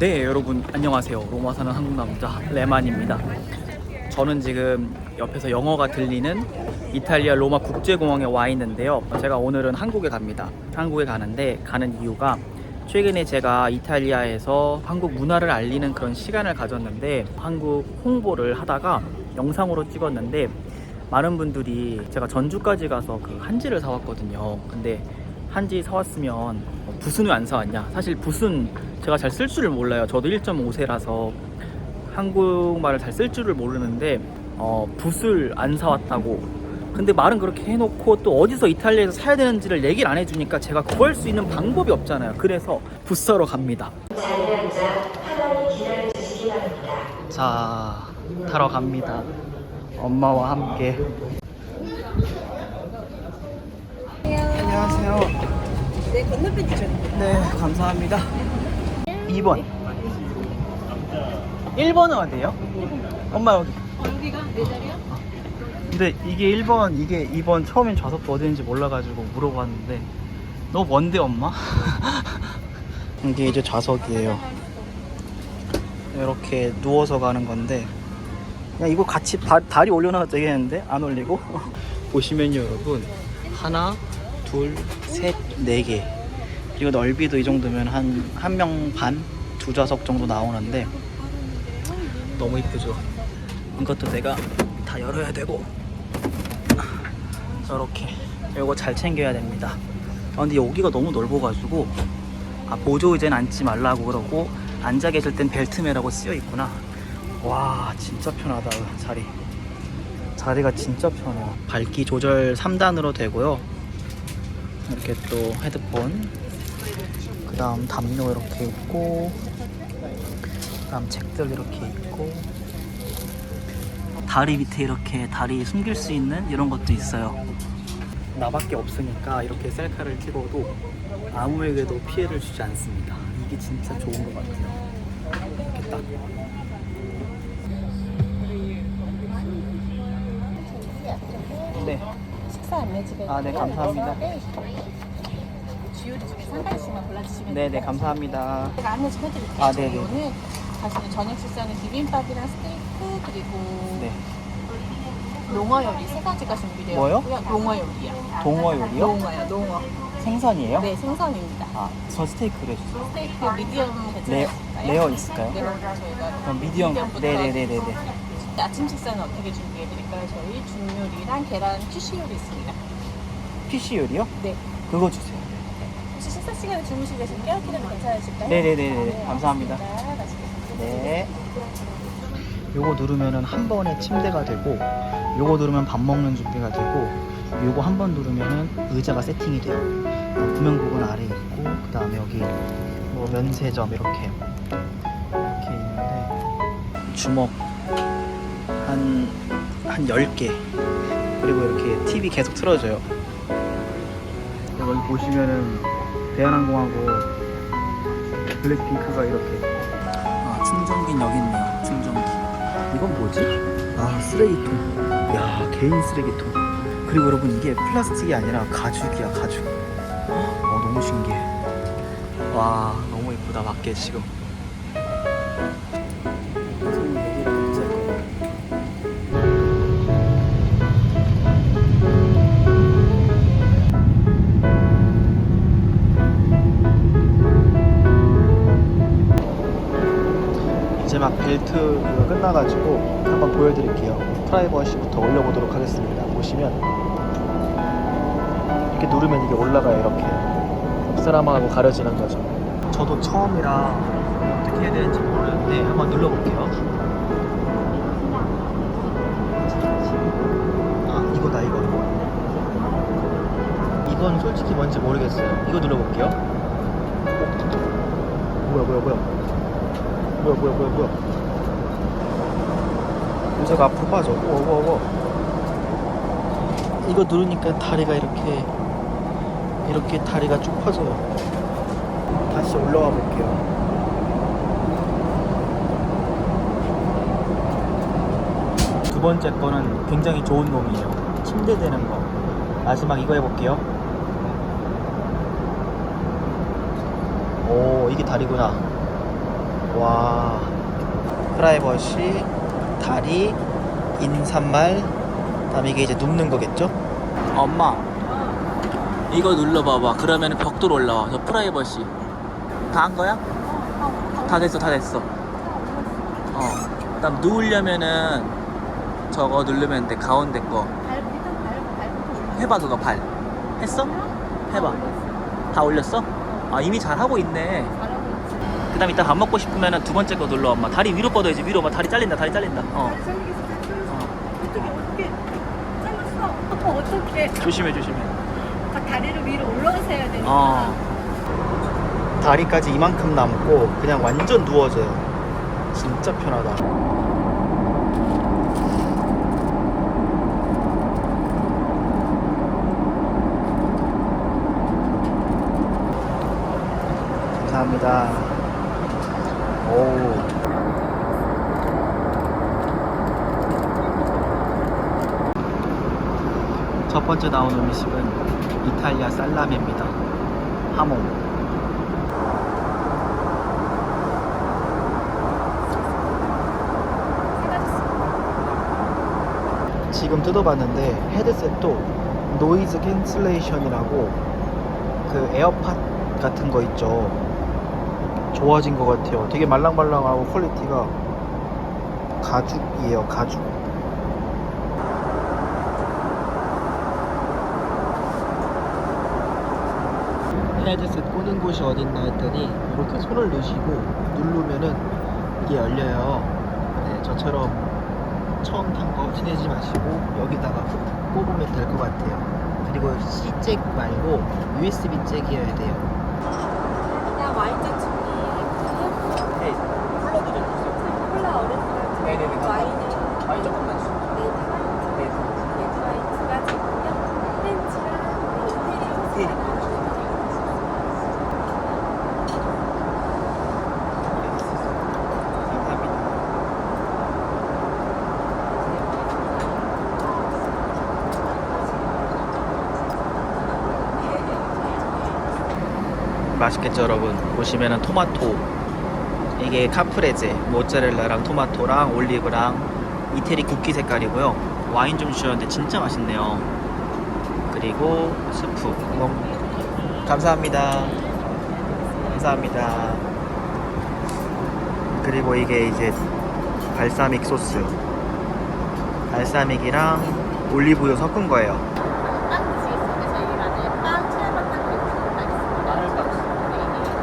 네 여러분 안녕하세요. 로마 사는 한국 남자 레만입니다. 저는 지금 옆에서 영어가 들리는 이탈리아 로마 국제공항에 와 있는데요. 제가 오늘은 한국에 갑니다. 한국에 가는데 가는 이유가 최근에 제가 이탈리아에서 한국 문화를 알리는 그런 시간을 가졌는데 한국 홍보를 하다가 영상으로 찍었는데 많은 분들이 제가 전주까지 가서 그 한지를 사왔거든요. 근데 한지 사왔으면 어, 붓은 왜안 사왔냐? 사실 붓은 제가 잘 쓸 줄을 몰라요. 저도 1.5세라서 한국말을 잘 쓸 줄을 모르는데 어, 붓을 안 사왔다고. 근데 말은 그렇게 해놓고 또 어디서 이탈리아에서 사야 되는지를 얘기를 안 해주니까 제가 구할 수 있는 방법이 없잖아요. 그래서 붓 사러 갑니다. 자, 타러 갑니다. 엄마와 함께. 안녕하세요. 네, 건너편 주셨는데. 네, 감사합니다. 2번. 1번은 어디예요? 엄마 여기. 여기가 내 자리야? 근데 이게 1번, 이게 2번 처음엔 좌석도 어디 있는지 몰라가지고 물어봤는데 너무 먼데 엄마? 이게 이제 좌석이에요. 이렇게 누워서 가는 건데 그냥 이거 같이 다, 다리 올려놔도 되겠는데 안 올리고 보시면요 여러분 하나 둘 셋 네 개. 그리고 넓이도 이 정도면 한 한 명 반 두 좌석 정도 나오는데 너무 이쁘죠? 이것도 내가 다 열어야 되고 이렇게 이거 잘 챙겨야 됩니다. 아, 근데 여기가 너무 넓어가지고 아, 보조 의자는 앉지 말라고 그러고 앉아 계실 땐 벨트매라고 쓰여 있구나. 와 진짜 편하다 자리. 자리가 진짜 편해요. 밝기 조절 3단으로 되고요 이렇게 또 헤드폰. 그 다음 담요 이렇게 있고 그 다음 책들 이렇게 있고 다리 밑에 이렇게 다리 숨길 수 있는 이런 것도 있어요. 나밖에 없으니까 이렇게 셀카를 찍어도 아무에게도 피해를 주지 않습니다. 이게 진짜 좋은 것 같아요. 이렇게 딱. 네. 식사 안내지가 아, 네, 감사합니다. 주요리 중에 한 가지씩만 골라주시면 네네 돼요. 감사합니다 제가 안내 좀 해드릴게요. 아, 네네. 오늘 가시는 저녁 식사는 비빔밥이랑 스테이크 그리고 네 농어 요리 세 가지가 준비되어 뭐요? 있고요. 농어 요리요. 동어 요리요? 농어요, 농어. 생선이에요? 네, 생선입니다. 아 저 스테이크를 해주세요 스테이크 미디엄 괜찮으실까요? 레어 있을까요? 네, 저희가 그럼 미디엄 미디엄부터 네네네네네 아침 식사는 어떻게 준비해 드릴까요? 저희 중요리랑 계란 큐시 요리 있습니다. 피쉬 요리요? 네. 그거 주세요 혹시 식사 시간에 주무시고 계신 깨어기는 괜찮으실까요? 네네네네. 네, 감사합니다. 알겠습니다. 맛있게 드세요. 네. 요거 누르면은 한 번에 침대가 되고 요거 누르면 밥 먹는 준비가 되고 요거 한 번 누르면은 의자가 세팅이 돼요. 구명복은 아래 있고 그 다음에 여기 뭐 면세점 이렇게 이렇게 있는데 주먹 한, 한 10개. 그리고 이렇게 TV 계속 틀어줘요. 여기 보시면은 대한항공하고 블랙핑크가 이렇게. 아 충전기는 여기 있네요. 충전기. 이건 뭐지? 아 쓰레기통. 야 개인 쓰레기통. 그리고 여러분 이게 플라스틱이 아니라 가죽이야 가죽. 어 너무 신기해. 와 너무 이쁘다 밖에 지금 막 벨트가 끝나가지고 한번 보여드릴게요. 프라이버시부터 올려보도록 하겠습니다. 보시면 이렇게 누르면 이게 올라가요. 이렇게 옆 사람하고 가려지는 거죠. 저도 처음이라 어떻게 해야 되는지 모르는데 한번 눌러볼게요. 아 이거다 이거. 이건 솔직히 뭔지 모르겠어요. 이거 눌러볼게요. 뭐야 뭐야 뭐야. 뭐야 뭐야 뭐야 뭐야 의자가 앞으로 빠져. 우와 이거 누르니까 다리가 이렇게 이렇게 다리가 쭉 펴져요. 다시 올라와 볼게요. 두 번째 거는 굉장히 좋은 놈이에요. 침대 되는 거. 마지막 이거 해볼게요. 오 이게 다리구나. 와. 프라이버시 다리 인산말 그다음에 이게 이제 눕는 거겠죠? 엄마 이거 눌러봐봐 그러면 벽돌 올라와 저 프라이버시 다 한 거야? 다 됐어 다 됐어 어 그다음 누우려면은 저거 누르면 돼 가운데 거. 해봐 그거 발 했어? 해봐 다 올렸어? 아 이미 잘 하고 있네 잘하고 있지. 그 다음 이따 밥 먹고 싶으면 두 번째 거 눌러 엄마. 다리 위로 뻗어야지 위로. 엄마 다리 잘린다 다리 잘린다. 어. 어. 어떻게. 조심해 조심해. 딱 다리를 위로 올라가서 해야 되니까. 어. 다리까지 이만큼 남고 그냥 완전 누워져요. 진짜 편하다. 감사합니다. 오 첫 번째 나온 음식은 이탈리아 살라미입니다. 하몽. 지금 뜯어봤는데 헤드셋도 노이즈 캔슬레이션이라고 그 에어팟 같은 거 있죠. 좋아진 것 같아요. 되게 말랑말랑하고 퀄리티가 가죽이에요, 가죽. 헤드셋 꽂는 곳이 어딨나 했더니 이렇게 손을 넣으시고 누르면은 이게 열려요. 네, 저처럼 처음 탄 거 티내지 마시고 여기다가 꼽으면 될 것 같아요. 그리고 C잭 말고 USB 잭이어야 돼요. 야, 와인잔 준비했고요. 네, 플러그 좀 주세요. 콜라 어렸을 때 네네네. 와인은 아니 조금만 주세요. 레드 화이트, 레드 화이트가 지고요. 프렌치랑 우리 이태리 이태리. 감사합니다. 맛있겠죠 여러분? 보시면은 토마토. 이게 카프레제 모짜렐라랑 토마토랑 올리브랑 이태리 국기 색깔이고요. 와인 좀 주셨는데 진짜 맛있네요. 그리고 스프. 뭐, 감사합니다. 감사합니다. 그리고 이게 이제 발사믹 소스. 발사믹이랑 올리브유 섞은 거예요 빵 드시겠습니다. 저희 라는 빵 체험한 빵 드리도록 하겠습니다. 마늘빵. 네.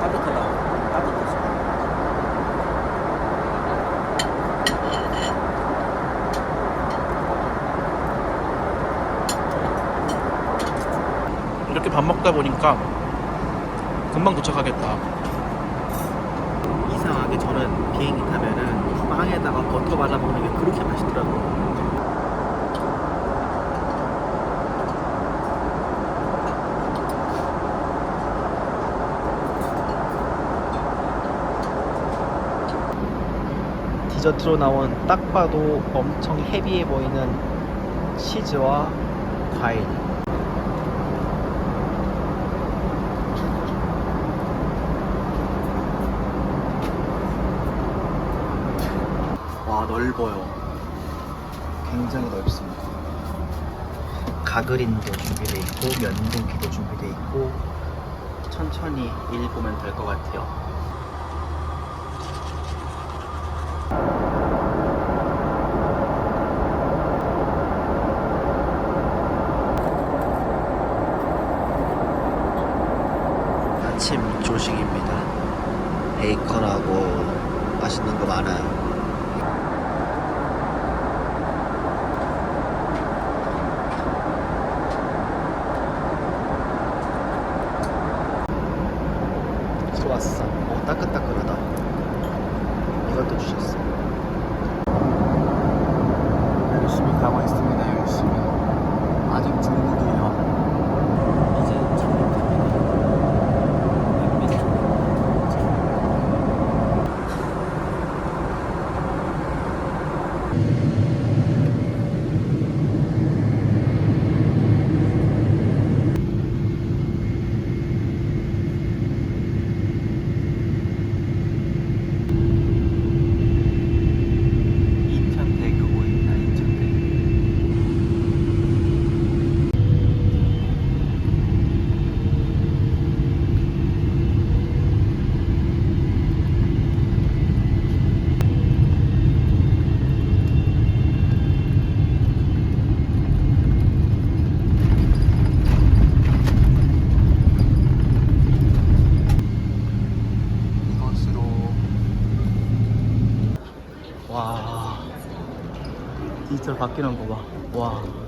따뜻하다 따뜻하죠 먹다 보니까 금방 도착하겠다 이상하게 저는 비행기 타면은 빵에다가 버터 발라 먹는 게 그렇게 맛있더라고요 디저트로 나온 딱 봐도 엄청 헤비해 보이는 치즈와 과일. 와 넓어요. 굉장히 넓습니다. 가그린도 준비되어 있고 면도기도 준비되어 있고 천천히 읽으면 될 것 같아요. 아침 조식입니다. 베이컨하고 맛있는 거 많아요. 크로와상. 오 따끈따끈하다. 이것도 주셨어. 열심히 가고 있습니다. 열심히. 아직 중국이에요. 이제 착륙합니다. MB 쪽. 인천대교 보입니다. 인천대교. 이것으로 와 디지털 바뀌는 거 봐. 와